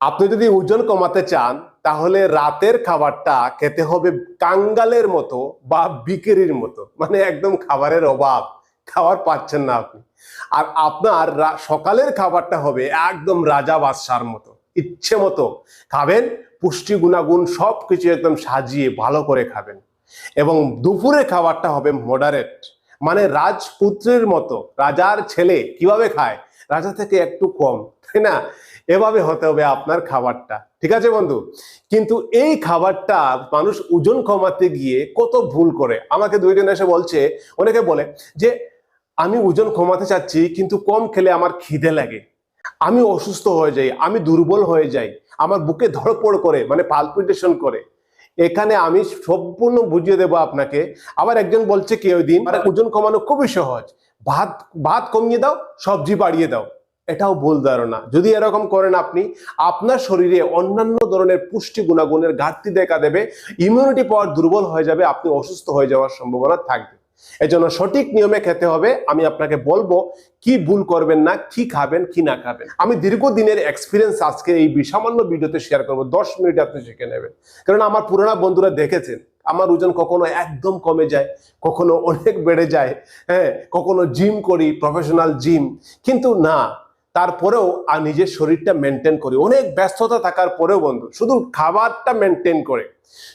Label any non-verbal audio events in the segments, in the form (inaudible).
আপনি যদি ওজন কমাতে চান, তাহলে রাতের খাবারটা খেতে হবে কাঙ্গালের মতো বা বিকেরির মতো। মানে একদম খাবারের অভাব। খাবার পাচ্ছেন না আপনি। আর আপনার সকালের খাবারটা হবে একদম রাজা বাদশার মতো। ইচ্ছে মতো। খাবেন, পুষ্টি গুণাগুণ সব কিছু একদম সাজিয়ে ভালো করে খাবেন। এবং দুপুরে খাবারটা হবে মডারেট মানে রাজপুত্রের মতো। রাজার ছেলে কীভাবে খায়? রাজা থেকে একটু কম। তাই না? এভাবে হতে হবে আপনার খাবারটা, ঠিক আছে বন্ধু? কিন্তু এই খাবারটা মানুষ ওজন কমাতে গিয়ে কত ভুল করে। আমাকে দুইজন এসে বলছে, অনেকে বলে যে, আমি ওজন কমাতে চাচ্ছি, কিন্তু কম খেলে আমার খিদে লাগে। আমি অসুস্থ হয়ে যাই, আমি দুর্বল হয়ে যাই, আমার বুকে ধড়পড় করে মানে পালপিটেশন করে। এখানে আমি সম্পূর্ণ বুঝিয়ে দেবো আপনাকে। আবার একজন বলছে কি ওই দিন, "আরে, ওজন কমানো খুবই সহজ। ভাত ভাত কমিয়ে দাও, সবজি বাড়িয়ে দাও। এটাও ভুল ধারণা। যদি এরকম করেন আপনি, আপনার শরীরে অন্যান্য ধরনের পুষ্টি গুণাগুণের ঘাটতি দেখা দেবে ইমিউনিটি পাওয়ার দুর্বল হয়ে যাবে, আপনি অসুস্থ হয়ে যাওয়ার সম্ভাবনা থাকবে। এজন্য সঠিক নিয়মে খেতে হবে। আমি আপনাকে বলব, কি ভুল করবেন না, কি খাবেন, কি না খাবেন। আমি দীর্ঘদিনের এক্সপিরিয়েন্স আজকে এই সামান্য ভিডিওতে শেয়ার করব। দশ মিনিট আপনি শিখে নেবেন। কারণ আমার পুরোনো বন্ধুরা দেখেছেন, আমার ওজন কখনো একদম কমে যায়, কখনো অনেক বেড়ে যায় হ্যাঁ কখনো জিম করি প্রফেশনাল জিম কিন্তু না তারপরেও আর নিজের শরীরটা মেনটেন করি। অনেক ব্যস্ততা থাকার পরেও বন্ধু, শুধু খাবারটা মেনটেন করে।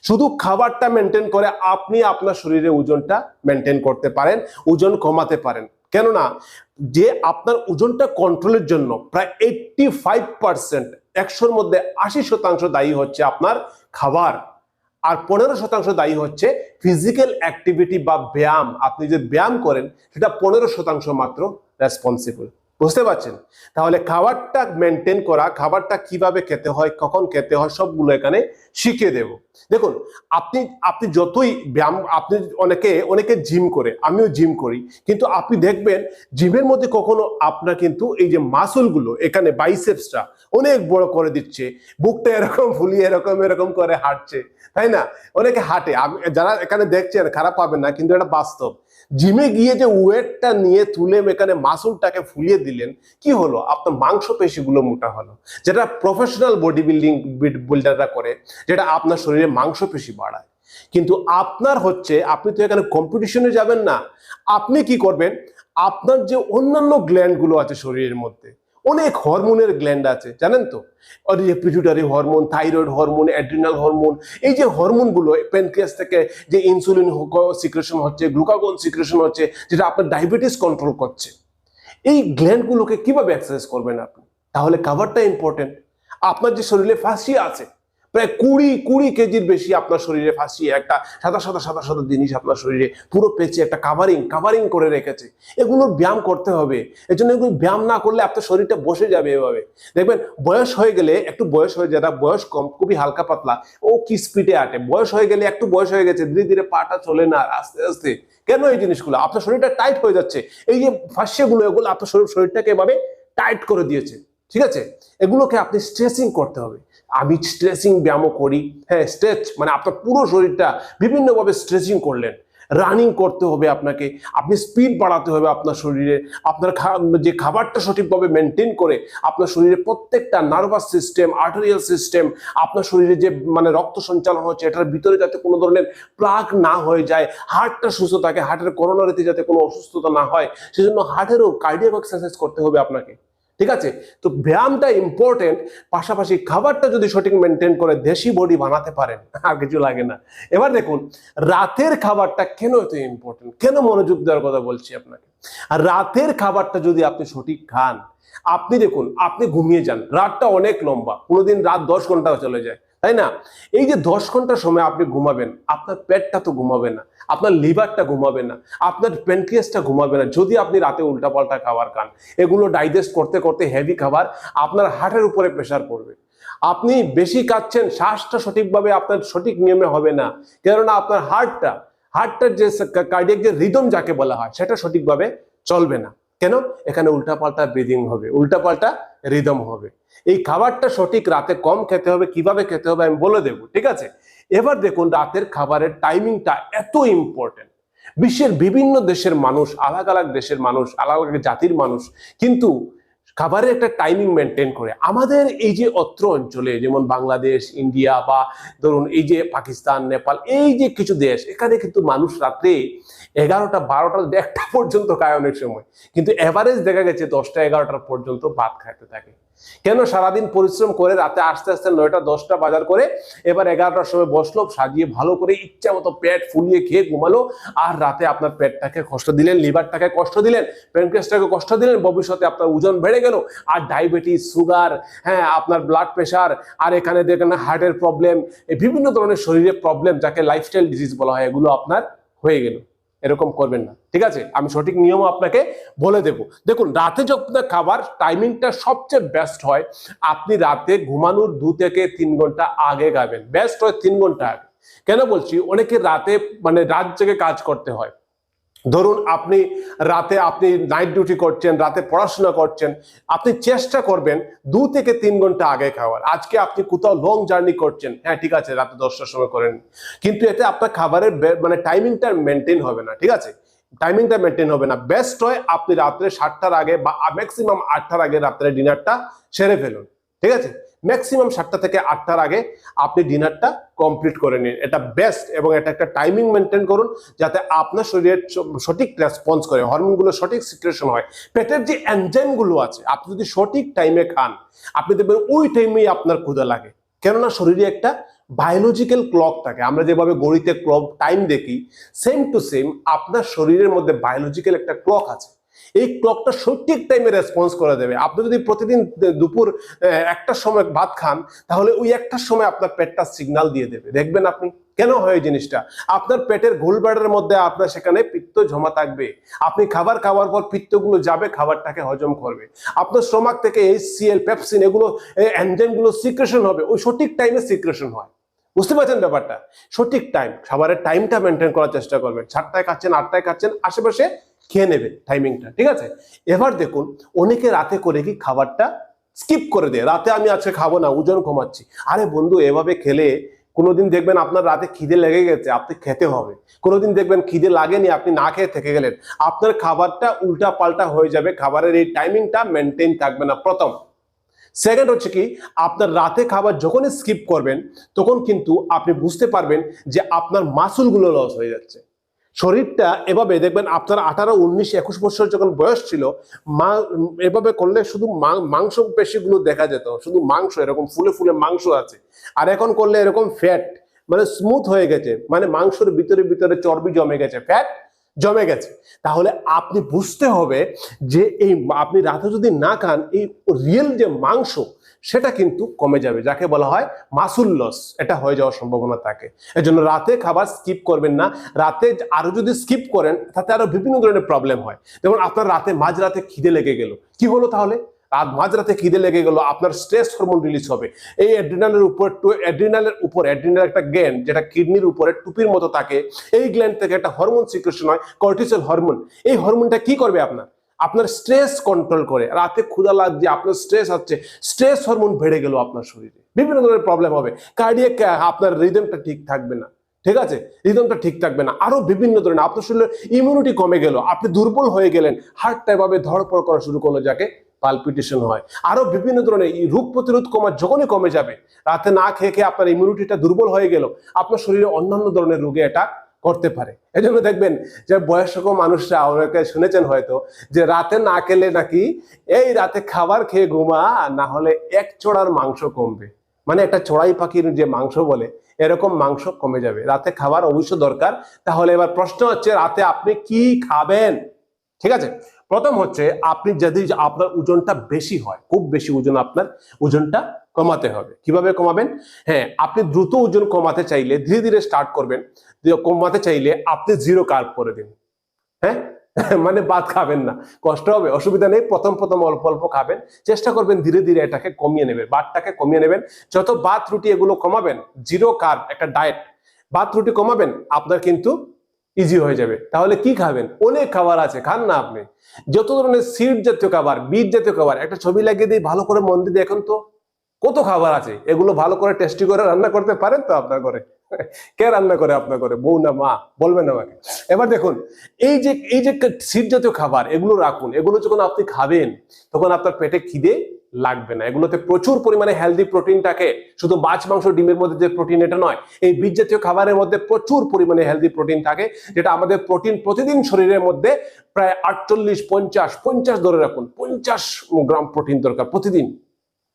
শুধু খাবারটা মেনটেন করে আপনি আপনার শরীরে ওজনটা মেনটেন করতে পারেন, ওজন কমাতে পারেন। কেননা, যে আপনার ওজনটা কন্ট্রোলের জন্য প্রায় এইটটি ফাইভ পার্সেন্ট একশোর মধ্যে আশি শতাংশ দায়ী হচ্ছে আপনার খাবার। আর পনেরো শতাংশ দায়ী হচ্ছে ফিজিক্যাল অ্যাক্টিভিটি বা ব্যায়াম। আপনি যে ব্যায়াম করেন, সেটা পনেরো শতাংশ মাত্র রেসপন্সিবল বুঝতে পারছেন? তাহলে খাবারটা মেনটেন করা, খাবারটা কীভাবে খেতে হয়, কখন খেতে হয়, সবগুলো এখানে শিখিয়ে দেব। দেখুন, আপনি আপনি যতই ব্যায়াম, আপনি অনেকে অনেকে জিম করে, আমিও জিম করি, কিন্তু আপনি দেখবেন জিমের মধ্যে কখনো আপনার কিন্তু এই যে মাসুলগুলো এখানে বাইসেপসটা অনেক বড় করে দিচ্ছে, বুকটা এরকম ফুলিয়ে, এরকম এরকম করে হাঁটছে, তাই না? অনেকে হাঁটে যারা এখানে দেখছেন, খারাপ পাবেন না, কিন্তু এটা বাস্তব। জিমে গিয়ে যে ওয়েটটা নিয়ে তুলে এখানে মাসুলটাকে ফুলিয়ে দিলেন, কি হলো? আপনার মাংস পেশিগুলো মোটা হলো, যেটা প্রফেশনাল বডি বিল্ডিং বিল্ডাররা করে, যেটা আপনার শরীরে মাংস পেশি বাড়ায়। কিন্তু আপনার হচ্ছে, আপনি তো এখানে কম্পিটিশনে যাবেন না। আপনি কি করবেন? আপনার যে অন্যান্য গ্ল্যান্ডগুলো আছে শরীরের মধ্যে অনেক হরমোনের গ্ল্যান্ড আছে, জানেন তো? এই pituitary hormone thyroid hormone adrenal hormone এই যে হরমোনগুলো প্যানক্রিয়াস থেকে যে ইনসুলিন সিক্রেশন হচ্ছে গ্লুকাগন সিক্রেশন হচ্ছে, যেটা আপনার ডায়াবেটিস কন্ট্রোল করছে, এই গ্ল্যান্ডগুলোকে কীভাবে এক্সারসাইজ করবেন আপনি? তাহলে কাভারটা ইম্পর্টেন্ট আপনার যে শরীরে ফাঁসি আছে প্রায় কুড়ি কুড়ি কেজির বেশি আপনার শরীরে ফাঁসিয়ে একটা সাদা সাদা সাদা সাদা জিনিস আপনার শরীরে পুরো পেঁচে একটা কাভারিং কাভারিং করে রেখেছে। এগুলোর ব্যায়াম করতে হবে। এই জন্য এগুলো ব্যায়াম না করলে আপনার শরীরটা বসে যাবে এভাবে। দেখবেন, বয়স হয়ে গেলে, একটু বয়স হয়ে যারা বয়স কম, খুবই হালকা পাতলা, ও কি স্পিডে আটে। বয়স হয়ে গেলে একটু বয়স হয়ে গেছে, ধীরে ধীরে পাটা চলে না, আস্তে আস্তে। কেন এই জিনিসগুলো? আপনার শরীরটা টাইট হয়ে যাচ্ছে। এই যে ফাঁসিয়েগুলো, এগুলো আপনার শরীর, শরীরটাকে এভাবে টাইট করে দিয়েছে। ঠিক আছে? এগুলোকে আপনি স্ট্রেচিং করতে হবে। আমি স্ট্রেচিং ব্যায়ামও করি। হ্যাঁ স্ট্রেচ মানে আপনার পুরো শরীরটা বিভিন্নভাবে স্ট্রেচিং করলেন। রানিং করতে হবে আপনাকে। আপনি স্পিড বাড়াতে হবে আপনার শরীরে। আপনার যে খাবারটা সঠিকভাবে মেনটেন করে আপনার শরীরে প্রত্যেকটা নার্ভাস সিস্টেম আর্টারিয়াল সিস্টেম আপনার শরীরে যে মানে রক্ত সঞ্চালন হচ্ছে, এটার ভিতরে যাতে কোনো ধরনের প্লাগ না হয়ে যায় হার্টটা সুস্থ থাকে হার্টের করোনা করোনারিতে যাতে কোনো অসুস্থতা না হয়, সেজন্য হার্টেরও কার্ডিয়াক এক্সারসাইজ করতে হবে আপনাকে। ঠিক আছে? তো ব্যায়ামটা ইম্পর্টেন্ট পাশাপাশি খাবারটা যদি সঠিক মেনটেন করে দেশি বডি বানাতে পারেন, আর কিছু লাগে না। এবার দেখুন, রাতের খাবারটা কেন এত ইম্পর্টেন্ট কেন মনোযোগ দেওয়ার কথা বলছি আপনাকে? আর রাতের খাবারটা যদি আপনি সঠিক খান, আপনি দেখুন, আপনি ঘুমিয়ে যান, রাতটা অনেক লম্বা, কোনোদিন রাত দশ ঘণ্টা চলে যায়। তাই না? এই যে দশ ঘণ্টা সময় আপনি ঘুমাবেন, আপনার পেটটা তো ঘুমাবে না, আপনার লিভারটা ঘুমাবে না, আপনার প্যানক্রিয়াসটা ঘুমাবে না। যদি আপনি রাতে উল্টাপাল্টা খাবার খান, এগুলো ডাইজেস্ট করতে করতে হেভি খাবার, আপনার হার্টের উপরে প্রেশার পড়বে। আপনি বেশি খাচ্ছেন, শ্বাসটা সঠিকভাবে আপনার সঠিক নিয়মে হবে না। কেননা আপনার হার্টটা হার্টটার যে কার্ডিয়াক যে রিদম যাকে বলা হয়, সেটা সঠিকভাবে চলবে না। কেন? এখানে উল্টাপাল্টা ব্রিদিং হবে, উল্টাপাল্টা রিদম হবে। এই খাবারটা সঠিক রাতে কম খেতে হবে, কীভাবে খেতে হবে আমি বলে দেবো, ঠিক আছে? এবার দেখুন রাতের খাবারের টাইমিংটা এত ইম্পর্টেন্ট বিশ্বের বিভিন্ন দেশের মানুষ, আলাগ আলাগ দেশের মানুষ আলাদা আলাদা জাতির মানুষ, কিন্তু খাবারের একটা টাইমিং মেনটেন করে। আমাদের এই যে অত্র অঞ্চলে, যেমন বাংলাদেশ, ইন্ডিয়া বা ধরুন এই যে পাকিস্তান, নেপাল, এই যে কিছু দেশ, এখানে কিন্তু মানুষ রাত্রে এগারোটা, বারোটা একটা পর্যন্ত খায় অনেক সময়। কিন্তু এভারেজ দেখা গেছে দশটা, এগারোটার পর্যন্ত ভাত খাইতে থাকে। কেন সারাদিন পরিশ্রম করে রাতে আস্তে আস্তে নয়টা, দশটা বাজার করে এবার এগারোটার সময় বসল, সাজিয়ে ভালো করে ইচ্ছা মতো পেট ফুলিয়ে খেয়ে ঘুমালো আর রাতে আপনার পেটটাকে কষ্ট দিলেন, লিভারটাকে কষ্ট দিলেন প্যানক্রিয়াসটাকে কষ্ট দিলেন, ভবিষ্যতে আপনার ওজন বেড়ে গেল আর ডায়াবেটিস সুগার হ্যাঁ আপনার ব্লাড প্রেশার আর এখানে দেখেন হার্টের প্রবলেম বিভিন্ন ধরনের শরীরে প্রবলেম যাকে লাইফস্টাইল ডিজিজ বলা হয়, এগুলো আপনার হয়ে গেল। এরকম করবেন না। ঠিক আছে? আমি সঠিক নিয়ম আপনাকে বলে দেব। দেখুন, রাতে যখন খাবার টাইমিংটা সবচেয়ে বেস্ট হয়, আপনি রাতে ঘুমানোর দু থেকে তিন ঘণ্টা আগে গাবেন বেস্ট হয় তিন ঘণ্টা আগে। কেন বলছি? অনেকে রাতে মানে রাত জেগে কাজ করতে হয়। ধরুন আপনি রাতে আপনি নাইট ডিউটি করছেন, রাতে পড়াশোনা করছেন, আপনি চেষ্টা করবেন দু থেকে তিন ঘণ্টা আগে খাওয়ার। আজকে আপনি কোথাও লং জার্নি করছেন হ্যাঁ ঠিক আছে, রাতে দশটার সময় করেন। কিন্তু এতে আপনার খাবারের মানে টাইমিংটা মেনটেন হবে না, ঠিক আছে? টাইমিংটা মেনটেন হবে না। বেস্ট হয় আপনি রাত্রে সাতটার আগে বা ম্যাক্সিমাম আটটার আগে রাত্রে ডিনারটা সেরে ফেলুন, ঠিক আছে? ম্যাক্সিমাম সাতটা থেকে আটটার আগে আপনি ডিনারটা কমপ্লিট করে নিন। এটা বেস্ট এবং এটা একটা টাইমিং মেনটেন করুন যাতে আপনার শরীরের সঠিক রেসপন্স করে হরমোনগুলো সঠিক সিক্রেশন হয়। পেটের যে এনজাইমগুলো আছে, আপনি যদি সঠিক টাইমে খান, আপনি দেখবেন ওই টাইমেই আপনার ক্ষুদা লাগে। কেননা শরীরে একটা বায়োলজিক্যাল ক্লক থাকে। আমরা যেভাবে গড়িতে ক্লক টাইম দেখি সেম টু সেম আপনার শরীরের মধ্যে বায়োলজিক্যাল একটা ক্লক আছে। এই ক্লকটা সঠিক টাইমে রেসপন্স করে দেবে। আপনি যদি প্রতিদিন দুপুর একটার সময় ভাত খান, তাহলে ওই একটার সময় আপনার পেটটা সিগন্যাল দিয়ে দেবে। দেখবেন আপনি কেন হয় জিনিসটা? আপনার পেটের ঘোলবাড়ের মধ্যে আপনার সেখানে পিত্ত জমা থাকবে। আপনি খাবার খাওয়ার পর পিত্তগুলো যাবে, খাবারটাকে হজম করবে। আপনার স্টোমাক থেকে এই সিএল পেপসিন এগুলো এনজাইমগুলো সিক্রেশন হবে। ওই সঠিক টাইমে সিক্রেশন হয়। বুঝতে পারছেন ব্যাপারটা? সঠিক টাইম খাবারের টাইমটা মেনটেন করার চেষ্টা করবেন। সাতটায় খাচ্ছেন, আটটায় খাচ্ছেন, আশেপাশে খেয়ে নেবে টাইমিংটা ঠিক আছে? এবার দেখুন, অনেকে রাতে করে কি খাবারটা স্কিপ করে দেয়। রাতে আমি আজকে খাব না, ওজন কমাচ্ছি। আরে বন্ধু, এভাবে খেলে কোনোদিন দেখবেন আপনার রাতে খিদে লেগে গেছে, আপনি খেতে হবে। কোনোদিন দেখবেন খিদে লাগেনি, আপনি না খেয়ে থেকে গেলেন। আপনার খাবারটা উল্টা পাল্টা হয়ে যাবে, খাবারের এই টাইমিংটা মেনটেন থাকবে না প্রথম। সেকেন্ড হচ্ছে কি, আপনার রাতে খাবার যখনই স্কিপ করবেন, তখন কিন্তু আপনি বুঝতে পারবেন যে আপনার মাসুলগুলো লস হয়ে যাচ্ছে। শরীরটা এভাবে, দেখবেন আপনার আঠারো, উনিশ, একুশ বছর যখন বয়স ছিল, মা, এভাবে করলে শুধু মাংস পেশিগুলো দেখা যেত, শুধু মাংস, এরকম ফুলে ফুলে মাংস আছে। আর এখন করলে এরকম ফ্যাট মানে স্মুথ হয়ে গেছে মানে মাংসের ভিতরে ভিতরে চর্বি জমে গেছে ফ্যাট জমে গেছে। তাহলে আপনি বুঝতে হবে যে এই, আপনি রাতে যদি না খান, এই রিয়েল যে মাংস সেটা কিন্তু কমে যাবে, যাকে বলা হয় মাসুল লস এটা হয়ে যাওয়ার সম্ভাবনা থাকে। এজন্য রাতে খাবার স্কিপ করবেন না। রাতে আরও যদি স্কিপ করেন, তাতে আরও বিভিন্ন ধরনের প্রবলেম হয়। যেমন আপনার রাতে মাঝরাতে খিদে লেগে গেল। কি হলো তাহলে? রাত মাঝরাতে খিদে লেগে গেল, আপনার স্ট্রেস হরমোন রিলিজ হবে। এই অ্যাড্রিনালের উপর টু অ্যাড্রিনালের উপর অ্যাড্রিনাল একটা গ্ল্যান্ড যেটা কিডনির উপরে টুপির মতো থাকে, এই গ্ল্যান্ড থেকে একটা হরমোন সিক্রেশন হয় কর্টিসল হরমোন এই হরমোনটা কি করবে আপনার? আপনার স্ট্রেস কন্ট্রোল করে। রাতে ক্ষুধা লাগছে, আপনার স্ট্রেস হচ্ছে স্ট্রেস হরমোন বেড়ে গেল আপনার শরীরে। বিভিন্ন ধরনের প্রবলেম হবে। কার্ডিয়াক আপনার রিদমটা ঠিক থাকবে না। ঠিক আছে? রিদমটা ঠিক থাকবে না। আরও বিভিন্ন ধরনের, আপনার শরীরে ইমিউনিটি কমে গেল। আপনি দুর্বল হয়ে গেলেন। হার্টটা এভাবে ধড়পড় করা শুরু করল যাকে পালপিটেশন হয়। আরও বিভিন্ন ধরনের রোগ প্রতিরোধ কমা যখনই কমে যাবে, রাতে না খেয়ে খেয়ে আপনার ইমিউনিটিটা দুর্বল হয়ে গেল, আপনার শরীরে অন্যান্য ধরনের রোগে এটা করতে পারে। এজন্য দেখবেন যে বয়স্ক মানুষরা অনেকে শুনেছেন হয়তো যে রাতে না খেলে নাকি এই রাতে খাবার খেয়ে ঘুমা না হলে এক চোড়ার মাংস কমবে। মানে একটা চড়াই পাখির যে মাংস বলে, এরকম মাংস কমে যাবে। রাতে খাবার অবশ্য দরকার। তাহলে এবার প্রশ্ন হচ্ছে, রাতে আপনি কি খাবেন? ঠিক আছে? প্রথম হচ্ছে আপনি যদি আপনার ওজনটা বেশি হয়, খুব বেশি ওজন আপনার ওজনটা কমাতে হবে। কীভাবে কমাবেন? হ্যাঁ আপনি দ্রুত ওজন কমাতে চাইলে, ধীরে ধীরে স্টার্ট করবেন। কমাতে চাইলে আপনি জিরো কার্ব করে দিন। হ্যাঁ? (laughs) মানে বাদ খাবেন না। কষ্ট হবে, অসুবিধা নেই। প্রথম প্রথম অল্প অল্প খাবেন। চেষ্টা করবেন ধীরে ধীরে এটাকে কমিয়ে নেবেন, বাদটাকে কমিয়ে নেবেন। যত ভাত রুটি এগুলো কমাবেন জিরো কার্ব একটা ডায়েট ভাত রুটি কমাবেন, আপনার কিন্তু ইজি হয়ে যাবে। তাহলে কি খাবেন? অনেক খাবার আছে, খান না আপনি। যত ধরনের সিড জাতীয় খাবার বীজ জাতীয় খাবার, একটা ছবি লাগিয়ে দিই, ভালো করে মন দিয়ে দেখুন তো। কত খাবার আছে? এগুলো ভালো করে টেস্টি করে রান্না করতে পারেন তো আপনার ঘরে? (laughs) কে রান্না করে আপনার ঘরে? বউ না মা? বলবেন আমাকে। এবার দেখুন, এই যে এই যে শীত জাতীয় খাবার, এগুলো রাখুন। এগুলো যখন আপনি খাবেন, তখন আপনার পেটে খিদে লাগবে না। এগুলোতে প্রচুর পরিমাণে হেলদি প্রোটিন থাকে। শুধু মাছ, মাংস, ডিমের মধ্যে যে প্রোটিন এটা নয়, এই বীজ জাতীয় খাবারের মধ্যে প্রচুর পরিমাণে হেলদি প্রোটিন থাকে, যেটা আমাদের প্রোটিন প্রতিদিন শরীরের মধ্যে প্রায় আটচল্লিশ, পঞ্চাশ পঞ্চাশ ধরে রাখুন, পঞ্চাশ গ্রাম প্রোটিন দরকার প্রতিদিন।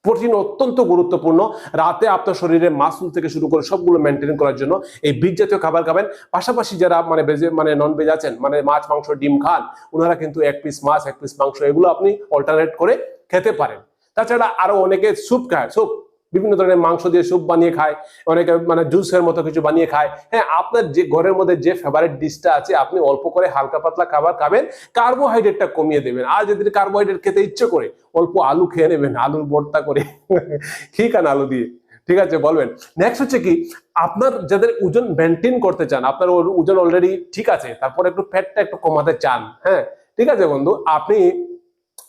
প্রোটিন অত্যন্ত গুরুত্বপূর্ণ। রাতে আপনার শরীরে মাসুল থেকে শুরু করে সবগুলো মেনটেন করার জন্য এই বীজ জাতীয় খাবার খাবেন। পাশাপাশি যারা মানে ভেজে মানে নন ভেজ আছেন মানে মাছ, মাংস, ডিম খান ওনারা কিন্তু এক পিস মাছ, এক পিস মাংস, এগুলো আপনি অল্টারনেট করে খেতে পারেন। তাছাড়া আরও অনেকে স্যুপ খায়, স্যুপ, বিভিন্ন ধরনের মাংস দিয়ে স্যুপ বানিয়ে খায়, অনেকে মানে জুসের মতো কিছু বানিয়ে খায়। হ্যাঁ আপনার যে ঘরের মধ্যে যে ফেভারিট ডিশটা আছে, আপনি অল্প করে হালকা পাতলা খাবার খাবেন কার্বোহাইড্রেটটা কমিয়ে দেবেন। আর যদি কার্বোহাইড্রেট খেতে ইচ্ছে করে, অল্প আলু খেয়ে নেবেন, আলুর ভর্তা করে (laughs) কি খান আলু দিয়ে, ঠিক আছে, বলবেন। নেক্সট হচ্ছে কি, আপনার যাদের ওজন মেনটেন করতে চান, আপনার ওজন অলরেডি ঠিক আছে, তারপর একটু ফ্যাটটা একটু কমাতে চান হ্যাঁ ঠিক আছে বন্ধু? আপনি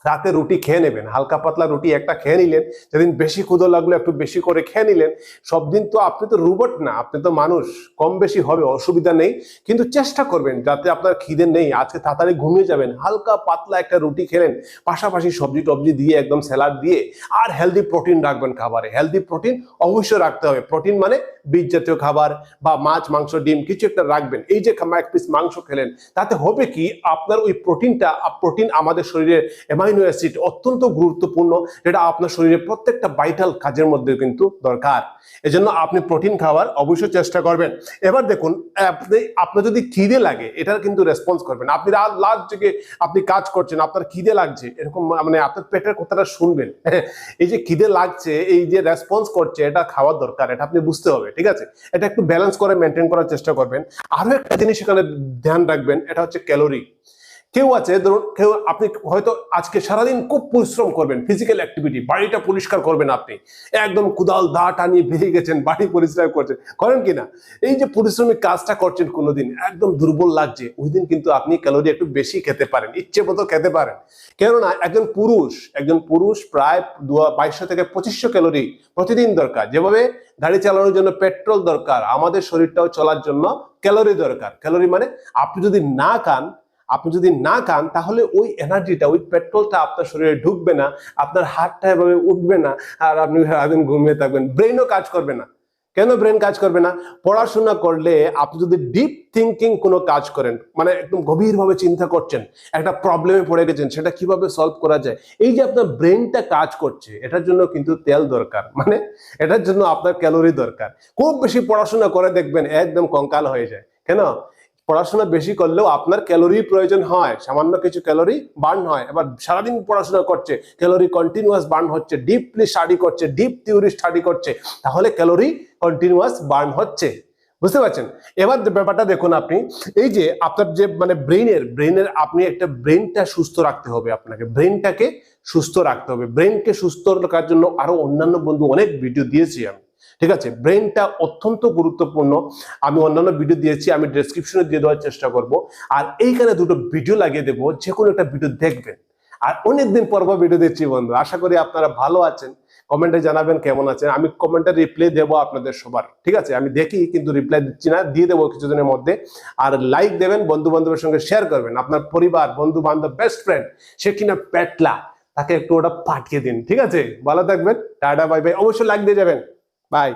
রাতে রুটি খেয়ে নেবেন, হালকা পাতলা রুটি একটা খেয়ে নিলেন, যেদিন বেশি ক্ষুদো লাগল একটু বেশি করে খেয়ে নিলেন, সব দিন তো আপনি তো রোবট না, আপনি তো মানুষ, কম বেশি হবে, অসুবিধা নেই, কিন্তু চেষ্টা করবেন যাতে আপনার খিদে নেই, আজকে তাড়াতাড়ি ঘুমিয়ে যাবেন, হালকা পাতলা একটা রুটি খেলেন, পাশাপাশি সবজি টবজি দিয়ে একদম স্যালাড দিয়ে, আর হেলদি প্রোটিন রাখবেন খাবারে হেলদি প্রোটিন অবশ্যই রাখতে হবে প্রোটিন মানে বীজ জাতীয় খাবার বা মাছ, মাংস, ডিম কিছু একটা রাখবেন। এই যে এক পিস মাংস খেলেন, তাতে হবে কি আপনার ওই প্রোটিনটা, প্রোটিন আমাদের শরীরে অ্যামাইনো অ্যাসিড অত্যন্ত গুরুত্বপূর্ণ, যেটা আপনার শরীরে প্রত্যেকটা ভাইটাল কাজের মধ্যে কিন্তু দরকার। এজন্য আপনি প্রোটিন খাওয়ার অবশ্যই চেষ্টা করবেন। এবার দেখুন, আপনি, আপনার যদি খিদে লাগে, এটার কিন্তু রেসপন্স করবেন। আপনি লাস্ট থেকে আপনি কাজ করছেন, আপনার খিদে লাগছে, এরকম মানে আপনার পেটের কথাটা শুনবেন। (laughs) এই যে খিদে লাগছে, এই যে রেসপন্স করছে, এটা খাওয়ার দরকার, এটা আপনি বুঝতে হবে। ঠিক আছে? এটা একটু ব্যালেন্স করে মেনটেন করার চেষ্টা করবেন। আরও একটা জিনিস এখানে ধ্যান রাখবেন, এটা হচ্ছে ক্যালোরি কেউ আছে, ধরুন কেউ আপনি হয়তো আজকে সারাদিন খুব পরিশ্রম করবেন ফিজিক্যাল অ্যাক্টিভিটি বাড়িটা পরিষ্কার করবেন আপনি। একদম কুদাল দা টানিয়ে বেরিয়ে গেছেন, বাড়ি পরিষ্কার করছেন। করেন কিনা এই যে পরিশ্রমিক কাজটা করছেন কোনোদিন, একদম দুর্বল লাগছে। ওই দিন কিন্তু আপনি ক্যালোরি একটু বেশি খেতে পারেন, ইচ্ছে মতো খেতে পারেন। কেননা একজন পুরুষ একজন পুরুষ প্রায় দু, বাইশশো থেকে পঁচিশশো ক্যালোরি প্রতিদিন দরকার। যেভাবে গাড়ি চালানোর জন্য পেট্রোল দরকার, আমাদের শরীরটাও চলার জন্য ক্যালোরি দরকার। ক্যালোরি মানে আপনি যদি না খান আপনি যদি না খান, তাহলে ওই এনার্জিটা, ওই পেট্রোলটা আপনার শরীরে ঢুকবে না, আপনার হাতটা এভাবে উঠবে না, আর আপনি সারাদিন ঘুমিয়ে থাকবেন। ব্রেনও কাজ করবে না। কেন ব্রেন কাজ করবে না? পড়াশোনা করলে আপনি যদি ডিপ থিঙ্কিং কোনো কাজ করেন মানে একদম গভীরভাবে চিন্তা করছেন, একটা প্রবলেমে পড়ে গেছেন, সেটা কীভাবে সলভ করা যায়? এই যে আপনার ব্রেনটা কাজ করছে, এটার জন্য কিন্তু তেল দরকার। মানে এটার জন্য আপনার ক্যালোরি দরকার। খুব বেশি পড়াশোনা করে দেখবেন, একদম কঙ্কাল হয়ে যায়। কেন? পড়াশোনা বেশি করলেও আপনার ক্যালোরি প্রয়োজন হয়, সামান্য কিছু ক্যালোরি বার্ন হয়। এবার সারাদিন পড়াশোনা করছে ক্যালোরি কন্টিনিউয়াস বার্ন হচ্ছে ডিপলি স্টাডি করছে ডিপ থিওরি স্টাডি করছে, তাহলে ক্যালোরি কন্টিনিউয়াস বার্ন হচ্ছে। বুঝতে পারছেন? এবার ব্যাপারটা দেখুন আপনি, এই যে আপনার যে মানে ব্রেইনের ব্রেইনের আপনি একটা ব্রেনটা সুস্থ রাখতে হবে আপনাকে। ব্রেনটাকে সুস্থ রাখতে হবে। ব্রেনকে সুস্থ রাখার জন্য আরও অন্যান্য বন্ধু অনেক ভিডিও দিয়েছি আমি। ঠিক আছে? ব্রেনটা অত্যন্ত গুরুত্বপূর্ণ। আমি অন্যান্য ভিডিও দিয়েছি, আমি ডেসক্রিপশনে দিয়ে দেওয়ার চেষ্টা করব। আর এইখানে দুটো ভিডিও লাগিয়ে দেবো যে কোনো একটা ভিডিও দেখবেন। আর অনেকদিন পর ভিডিও দিচ্ছি বন্ধু আশা করি আপনারা ভালো আছেন। কমেন্টে জানাবেন কেমন আছেন। আমি কমেন্টে রিপ্লাই দেবো আপনাদের সবার। ঠিক আছে? আমি দেখি, কিন্তু রিপ্লাই দিচ্ছি না। দিয়ে দেবো কিছুদিনের মধ্যে। আর লাইক দেবেন বন্ধু বান্ধবের সঙ্গে শেয়ার করবেন। আপনার পরিবার বন্ধু বান্ধব বেস্ট ফ্রেন্ড সে কিনা পেটলা তাকে একটু ওটা পাঠিয়ে দিন। ঠিক আছে? ভালো থাকবেন। টাটা বাই বাই অবশ্যই লাইক দিয়ে যাবেন। বাই